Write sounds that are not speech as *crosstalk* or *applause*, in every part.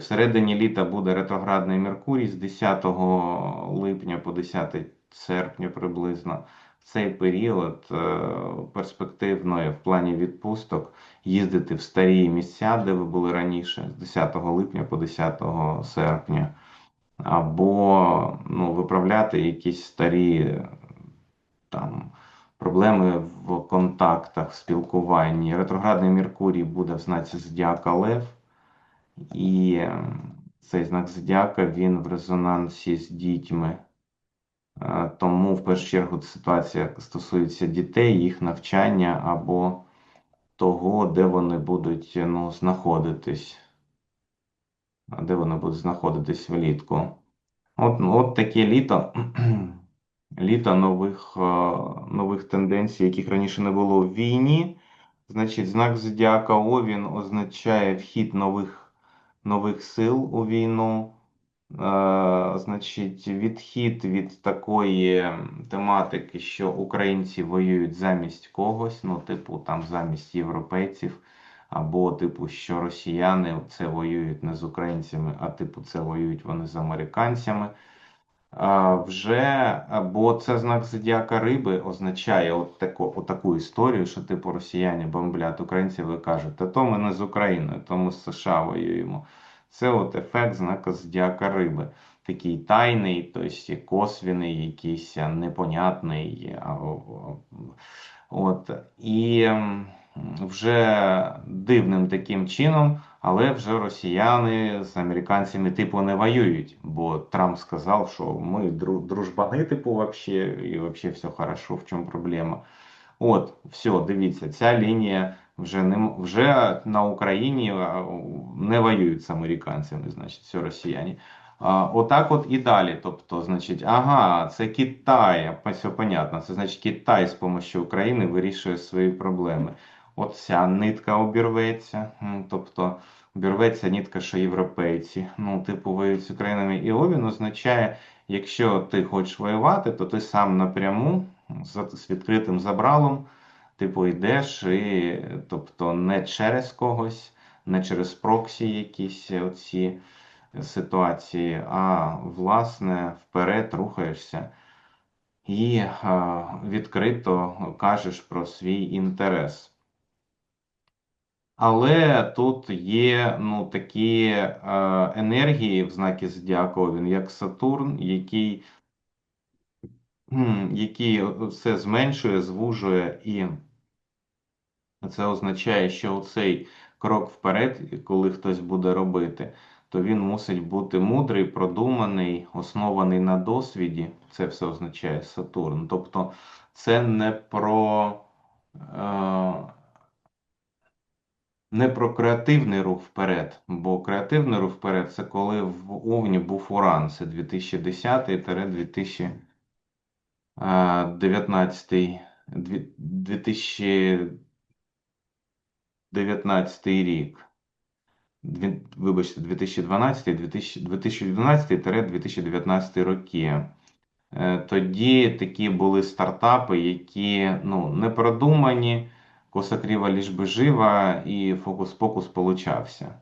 Всередині літа буде ретроградний Меркурій з 10 липня по 10 серпня приблизно. В цей період е, перспективно в плані відпусток їздити в старі місця, де ви були раніше, з 10 липня по 10 серпня, або ну, виправляти якісь старі там проблеми в контактах, в спілкуванні. Ретроградний Меркурій буде в знаці Зодіака Лев, і ем, цей знак Зодіака він в резонансі з дітьми. Е, тому в першу чергу ситуація стосується дітей, їх навчання або того, де вони будуть ну, знаходитись. Де вони будуть знаходитись влітку. От от таке літо *clears throat* літо нових е, нових тенденцій, яких раніше не було в війні. Значить, знак Зодіака Овін означає вхід нових нових сил у війну. Е, значить, відхід від такої тематики, що українці воюють замість когось, ну, типу, там замість європейців, або типу, що росіяни це воюють не з українцями, а типу, це воюють вони з американцями. Вже, Бо це знак зодіака риби означає от таку, от таку історію, що типу росіяни бомблять українців і кажуть, та то ми не з Україною, то ми з США воюємо. Це от ефект знака зодіака риби. Такий тайний, тобто косвіний, якийсь непонятний. От. І вже дивним таким чином, але вже росіяни з американцями типу не воюють. Бо Трамп сказав, що ми дружбани, типу, вообще, і вообще все хорошо, в чому проблема. От, все, дивіться, ця лінія вже не вже на Україні не воюють з американцями, значить, все росіяни. Отак от і далі. Тобто, значить, ага, це Китай, все понятно. Це значить Китай з допомогою України вирішує свої проблеми. От ця нитка обірветься, тобто обірветься нитка, що європейці. Ну, типу, воюють з Українами і Овін означає, якщо ти хочеш воювати, то ти сам напряму з відкритим забралом типу йдеш, і, тобто не через когось, не через проксі якісь оці ситуації, а власне вперед рухаєшся і відкрито кажеш про свій інтерес. Але тут є ну, такі е, енергії в знакі Зодіаку, він як Сатурн, який який все зменшує, звужує і це означає, що цей крок вперед, коли хтось буде робити, то він мусить бути мудрий, продуманий, оснований на досвіді. Це все означає Сатурн. Тобто це не про е, не про креативний рух вперед, бо креативний рух вперед це коли в Овні був Уран, це 2010-2019 2000 2019 рік. Вибачте, 2012-2019 роки. Е, тоді такі були стартапи, які ну, не продумані, коса кріва ліж би жива, і фокус-покус получався.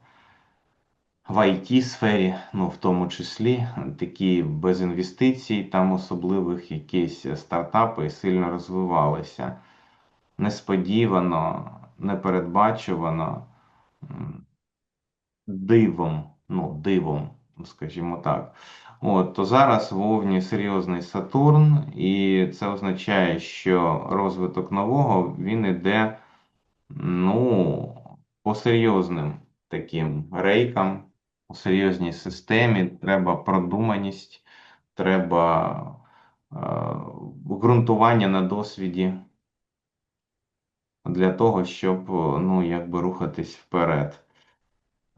В it сфері, ну в тому числі, такі без інвестицій, там особливих якісь стартапи сильно розвивалися. Несподівано непередбачувано дивом, ну, дивом, скажімо так. От, То зараз в Овні серйозний Сатурн, і це означає, що розвиток нового він іде ну, по серйозним таким рейкам, у серйозній системі. Треба продуманість, треба е, ґрунтування на досвіді для того, щоб ну, якби рухатись вперед.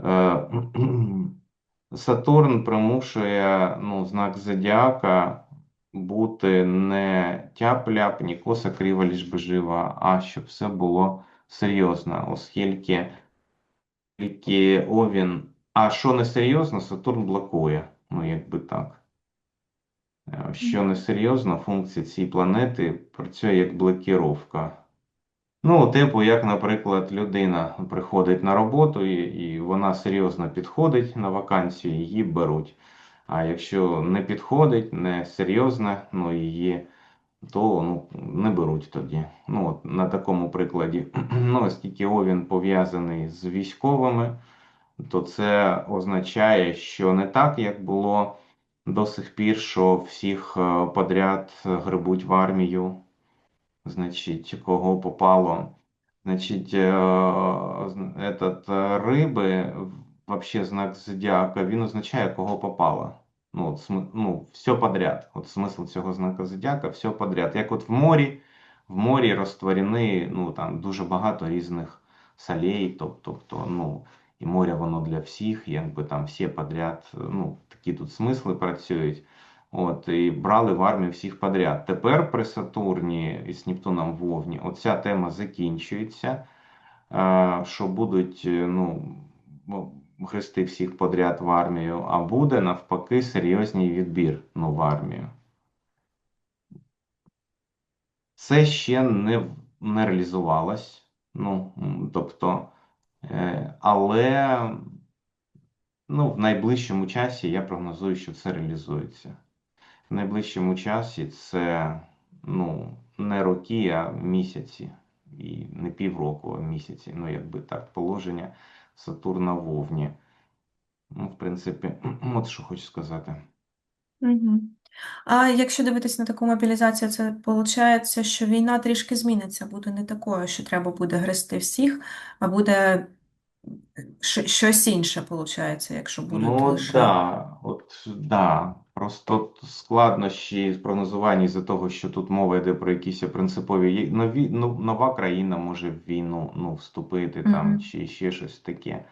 Е, Сатурн примушує ну, знак Зодіака бути не тяп-ляп, ні коса крива, ліж би жива, а щоб все було серйозно, оскільки оскільки Овін. А що не серйозно, Сатурн блокує. Ну, якби так. Е, що не серйозно, функція цієї планети працює як блокіровка. Ну, типу, як, наприклад, людина приходить на роботу і, і вона серйозно підходить на вакансію, її беруть. А якщо не підходить, не серйозно, ну її, то ну, не беруть тоді. Ну, от на такому прикладі, *clears throat* ну, оскільки Овін пов'язаний з військовими, то це означає, що не так, як було до сих пір, що всіх е, подряд грибуть в армію, значить, кого попало. Значить, е, этот, е, риби, вообще знак зодіака, він означає, кого попало. Ну, от, ну, все подряд. От смисл цього знака зодіака, все подряд. Як от в морі, в морі розтворені, ну, там дуже багато різних солей, тобто, тобто, ну, і море воно для всіх, якби там всі подряд, ну, такі тут смисли працюють. От, і брали в армію всіх подряд. Тепер при Сатурні із Нептуном в Овні оця тема закінчується, е, що будуть е, ну, хрести всіх подряд в армію, а буде навпаки серйозній відбір ну, в армію. Це ще не, не реалізувалось. Ну, тобто, е, але ну, в найближчому часі я прогнозую, що це реалізується. В найближчому часі це ну, не роки, а місяці. І не півроку, а місяці. Ну, якби так, положення Сатурна в Овні. Ну, в принципі, *clears throat* от що хочу сказати. Угу. А якщо дивитись на таку мобілізацію, це виходить, що війна трішки зміниться, буде не такою, що треба буде грести всіх, а буде щось інше, виходить, якщо будуть Ну, лише. да, от да. Просто складнощі в прогнозуванні з-за того, що тут мова йде про якісь принципові нові, ну, нова країна може в війну ну, вступити там, Мгм. чи ще щось таке.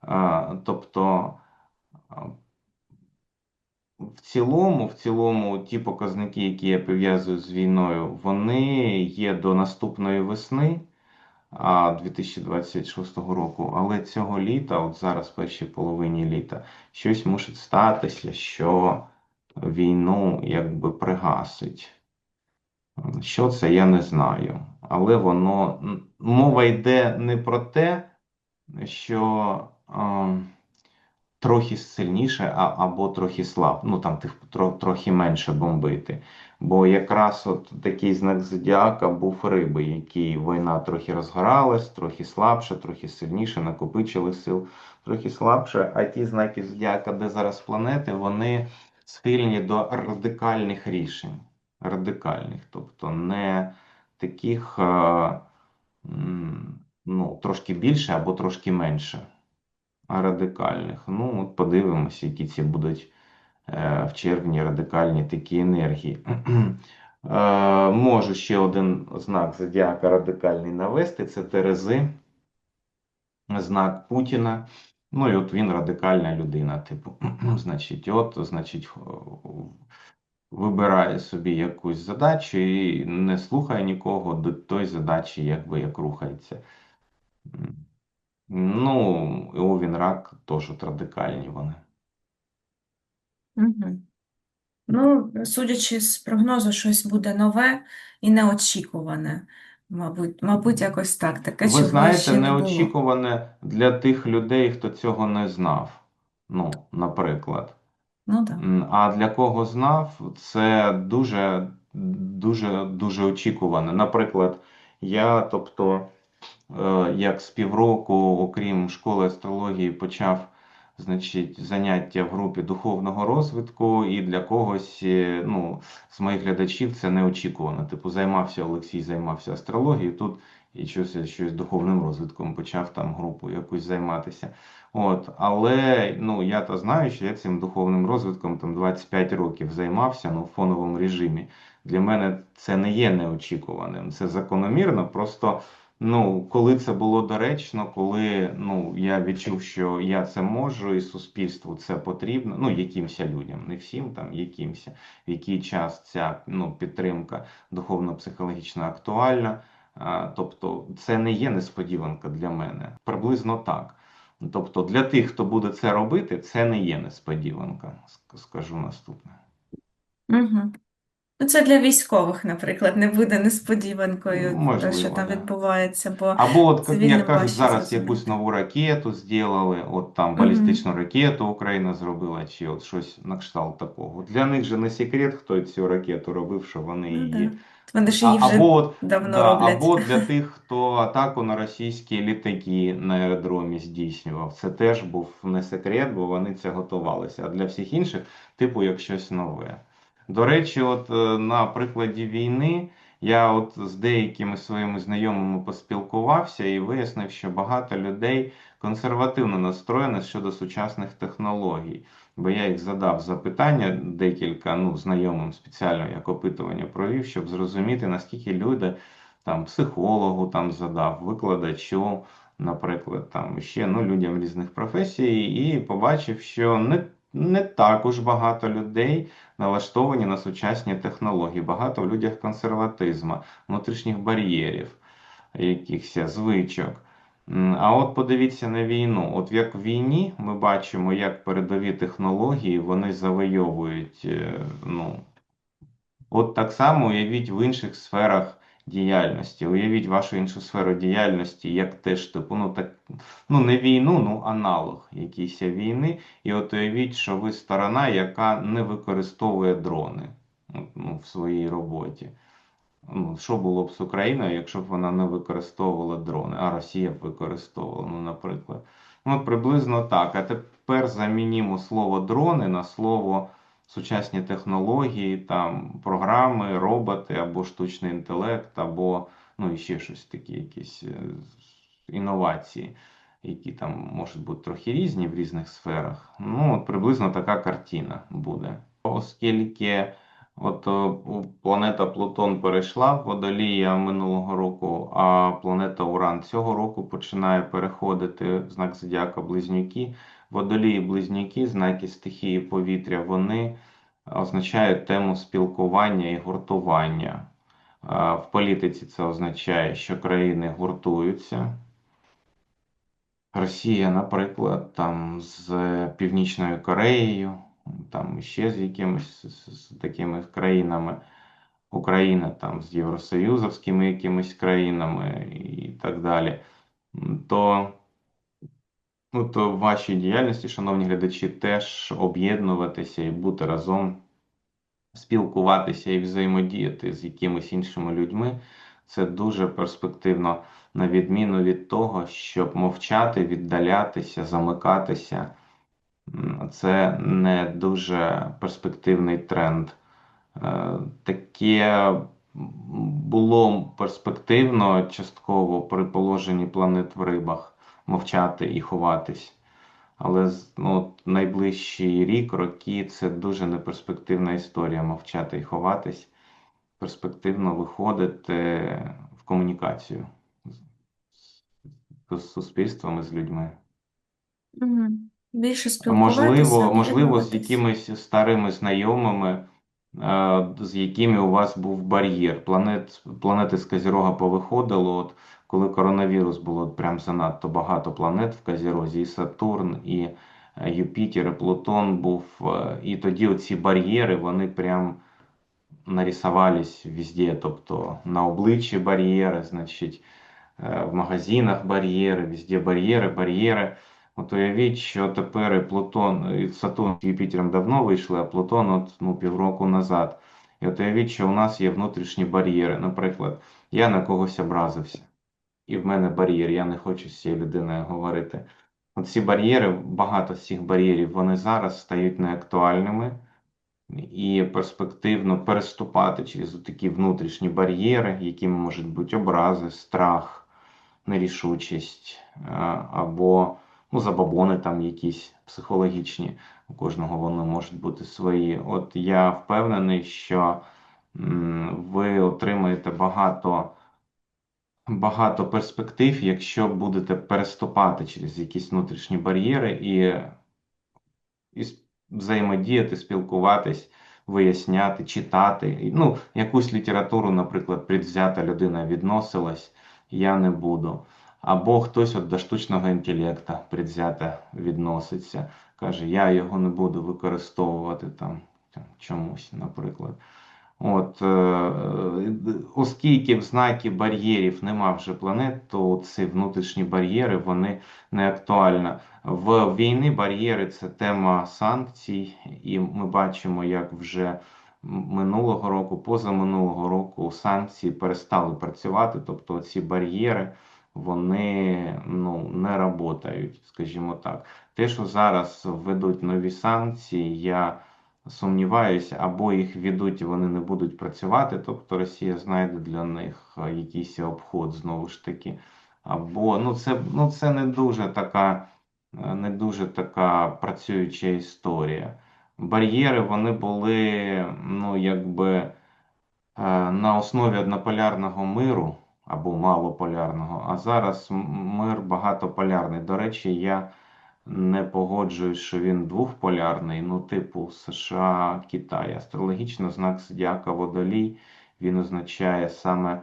А, тобто, в цілому, в цілому, ті показники, які я пов'язую з війною, вони є до наступної весни, 2026 року. Але цього літа, от зараз, першій половині літа, щось мусить статися, що війну якби пригасить. Що це, я не знаю. Але воно мова йде не про те, що. Трохи сильніше а, або трохи слаб, ну там тих тро, трохи менше бомбити. Бо якраз от такий знак зодіака був риби, який війна трохи розгоралась, трохи слабше, трохи сильніше, накопичили сил, трохи слабше. А ті знаки зодіака, де зараз планети, вони схильні до радикальних рішень. Радикальних, тобто не таких е, ну, трошки більше або трошки менше радикальних. Ну, от подивимося, які ці будуть е, в червні радикальні такі енергії. Е, Можу ще один знак зодіака радикальний навести: це Терези, знак Путіна. Ну і от він радикальна людина, типу, *clears throat* значить, от, значить, вибирає собі якусь задачу і не слухає нікого до тої задачі, якби як рухається. Ну, і Овін рак теж от радикальні вони. Угу. Ну, судячи з прогнозу, щось буде нове і неочікуване. Мабуть, мабуть, якось так. Таке, Ви чого знаєте, ще не було. неочікуване для тих людей, хто цього не знав. Ну, наприклад. Ну так. М, А для кого знав, це дуже, дуже, дуже очікуване. Наприклад, я, тобто, як з півроку, окрім школи астрології, почав значить, заняття в групі духовного розвитку, і для когось, е, ну, з моїх глядачів, це неочікувано. Типу, займався Олексій, займався астрологією, тут і щось, щось духовним розвитком почав там групу якусь займатися. От, але ну я то знаю, що я цим духовним розвитком там 25 років займався ну, в фоновому режимі. Для мене це не є неочікуваним, це закономірно. Просто ну, коли це було доречно, коли ну, я відчув, що я це можу, і суспільству це потрібно, ну якимся людям, не всім там, якимся, в який час ця ну, підтримка духовно-психологічно актуальна. А, Тобто, це не є несподіванка для мене. Приблизно так. Тобто для тих, хто буде це робити, це не є несподіванка, скажу наступне. Угу. Ну, це для військових, наприклад, не буде несподіванкою, те, що там да. відбувається, бо Або от, як кажуть, зараз якусь нову ракету зробили, от там балістичну ракету Україна зробила, чи от щось на кшталт такого. Для них же не секрет, хто цю ракету робив, що вони Ну, її. да. Вони ж А, її вже або, от, давно да, роблять. або для *laughs* тих, хто атаку на російські літаки на аеродромі здійснював. Це теж був не секрет, бо вони це готувалися. А для всіх інших, типу, як щось нове. До речі, от е, на прикладі війни я от з деякими своїми знайомими поспілкувався і вияснив, що багато людей консервативно настроєні щодо сучасних технологій. Бо я їх задав запитання декілька, ну, знайомим спеціально як опитування провів, щоб зрозуміти, наскільки люди там психологу там задав, викладачу, наприклад, там ще ну, людям різних професій, і побачив, що не, не також багато людей налаштовані на сучасні технології, багато в людях консерватизму, внутрішніх бар'єрів, якихось звичок. А от подивіться на війну. От як в війні ми бачимо, як передові технології вони завойовують. е, Ну, от так само уявіть в інших сферах діяльності. Уявіть вашу іншу сферу діяльності, як теж типу, ну так, ну не війну, ну аналог якійсь війни. І от уявіть, що ви сторона, яка не використовує дрони ну, в своїй роботі. Ну, що було б з Україною, якщо б вона не використовувала дрони, а Росія б використовувала, ну, наприклад. Ну, приблизно так. А тепер замінімо слово дрони на слово сучасні технології, там, програми, роботи або штучний інтелект, або ну, ще щось такі, якісь е, інновації, які там можуть бути трохи різні в різних сферах. Ну, от приблизно така картина буде. Оскільки. От о, планета Плутон перейшла в Водолія минулого року, а планета Уран цього року починає переходити в знак Зодіака Близнюки. Водолії Близнюки, знаки стихії повітря, вони означають тему спілкування і гуртування. В політиці це означає, що країни гуртуються. Росія, наприклад, там з Північною Кореєю, там ще з якимись з, з такими країнами, Україна там з Євросоюзовськими якимись країнами і так далі. То, ну, то в вашій діяльності, шановні глядачі, теж об'єднуватися і бути разом, спілкуватися і взаємодіяти з якимись іншими людьми. Це дуже перспективно, на відміну від того, щоб мовчати, віддалятися, замикатися. Це не дуже перспективний тренд. Е, Таке було перспективно частково при положенні планет в рибах мовчати і ховатись. Але ну, найближчий рік, роки це дуже неперспективна історія мовчати і ховатись. Перспективно виходити в комунікацію з суспільством і з людьми. Більше спілкуватися, Можливо, можливо, з об'єднуватись. якимись старими знайомими, е, з якими у вас був бар'єр. Планет, планети з Козірога повиходило, от коли коронавірус було прям занадто багато планет в Козірозі, і Сатурн, і е, Юпітер, і Плутон був. е, І тоді оці бар'єри, вони прям нарисувались везде, тобто на обличчі бар'єри, значить, е, в магазинах бар'єри, везде бар'єри, бар'єри. От уявіть, що тепер і Плутон, і Сатурн з Юпітером давно вийшли, а Плутон от, ну, півроку назад. І от уявіть, що у нас є внутрішні бар'єри. Наприклад, я на когось образився, і в мене бар'єр, я не хочу з цією людиною говорити. От ці бар'єри, багато з цих бар'єрів, вони зараз стають неактуальними і перспективно переступати через такі внутрішні бар'єри, якими можуть бути образи, страх, нерішучість е, або ну, забобони там якісь психологічні. У кожного вони можуть бути свої. От я впевнений, що ви отримаєте багато. Багато перспектив, якщо будете переступати через якісь внутрішні бар'єри і і взаємодіяти, спілкуватись, виясняти, читати. Ну, якусь літературу, наприклад, предвзята людина відносилась, я не буду. Або хтось от до штучного інтелекту предвзято відноситься, каже, я його не буду використовувати там там, чомусь, наприклад. От, е, оскільки в знакі бар'єрів нема вже планет, то ці внутрішні бар'єри вони не актуальні. В війни бар'єри це тема санкцій, і ми бачимо, як вже минулого року, позаминулого року санкції перестали працювати, тобто ці бар'єри вони ну, не працюють, скажімо так. Те, що зараз введуть нові санкції, я сумніваюся, або їх введуть і вони не будуть працювати, тобто Росія знайде для них е, якийсь обход знову ж таки. Або ну це, ну, це не дуже така, е, не дуже така працююча історія. Бар'єри вони були, ну, якби е, на основі однополярного миру або малополярного, а зараз мир багатополярний. До речі, я не погоджуюсь, що він двохполярний, ну, типу США, Китай. Астрологічно знак Зодіака Водолій, він означає саме,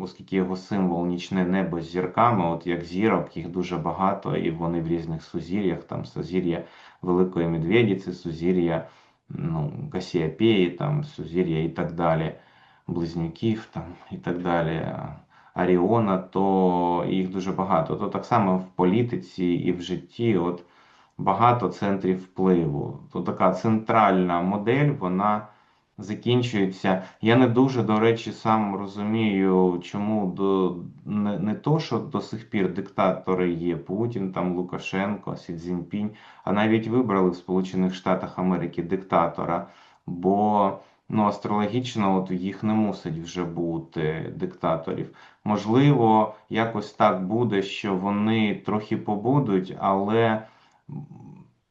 оскільки його символ нічне небо з зірками, от як зірок, їх дуже багато, і вони в різних сузір'ях, там сузір'я Великої Медведиці, сузір'я ну, Касіопеї, там сузір'я і так далі, Близнюків там і так далі. Аріона, то їх дуже багато. То так само в політиці і в житті от багато центрів впливу. То така центральна модель, вона закінчується. Я не дуже, до речі, сам розумію, чому до не, не то, що до сих пір диктатори є Путін, там Лукашенко, Сі Цзіньпінь, а навіть вибрали в Сполучених Штатах Америки диктатора. Бо ну, астрологічно от їх не мусить вже бути диктаторів. Можливо, якось так буде, що вони трохи побудуть, але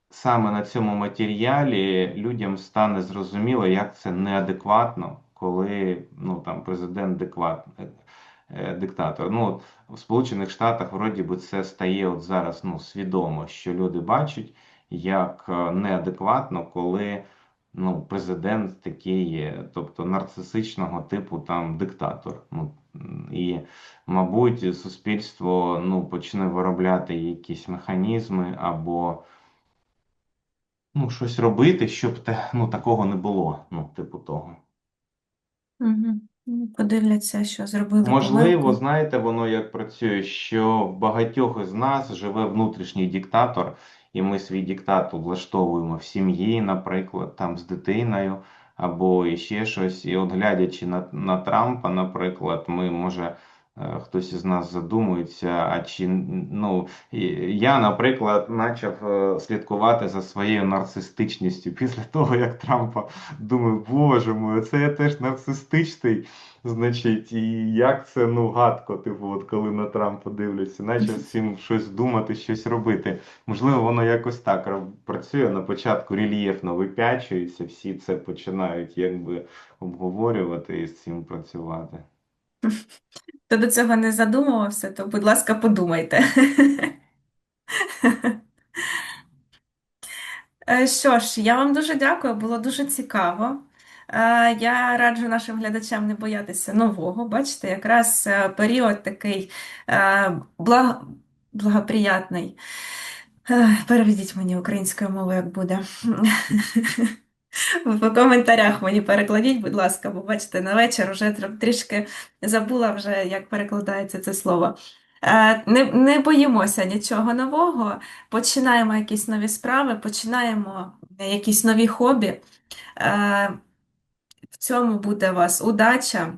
саме на цьому матеріалі людям стане зрозуміло, як це неадекватно, коли ну, там, президент декват, е, диктатор. Ну, в Сполучених Штатах вроді би це стає от зараз ну, свідомо, що люди бачать, як е, неадекватно, коли ну, президент такий, тобто нарцисичного типу там диктатор. Ну, і, мабуть, суспільство ну, почне виробляти якісь механізми або ну, щось робити, щоб те, ну, такого не було. Ну, типу того. Угу. Подивляться, що зробили Можливо, помилку. знаєте, воно як працює, що в багатьох із нас живе внутрішній диктатор, і ми свій диктат влаштовуємо в сім'ї, наприклад, там з дитиною, або ще щось. І от глядячи на, на Трампа, наприклад, ми може. Е, Хтось із нас задумується, а чи ну я, наприклад, почав е, слідкувати за своєю нарцистичністю після *laughs* того, як Трампа думаю, боже мой, це я теж нарцистичний. Значить, і як це ну гадко, типу, от коли на Трампа дивляться, наче всім щось думати, щось робити. Можливо, воно якось так працює. На початку рельєфно випячується, всі це починають якби обговорювати і з цим працювати. *laughs* Хто до цього не задумувався, то, будь ласка, подумайте. *laughs* Е, Що ж, я вам дуже дякую, було дуже цікаво. Е, Я раджу нашим глядачам не боятися нового. Бачите, якраз е, період такий е, благ... благоприятний. Переведіть мені українською мовою, як буде. *laughs* В коментарях мені перекладіть, будь ласка, бо бачите, на вечір вже трішки забула вже, як перекладається це слово. Е, Не, не боїмося нічого нового, починаємо якісь нові справи, починаємо якісь нові хобі. Е, В цьому буде у вас удача.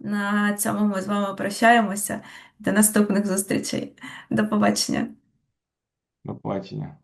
На цьому ми з вами прощаємося. До наступних зустрічей. До побачення. До побачення.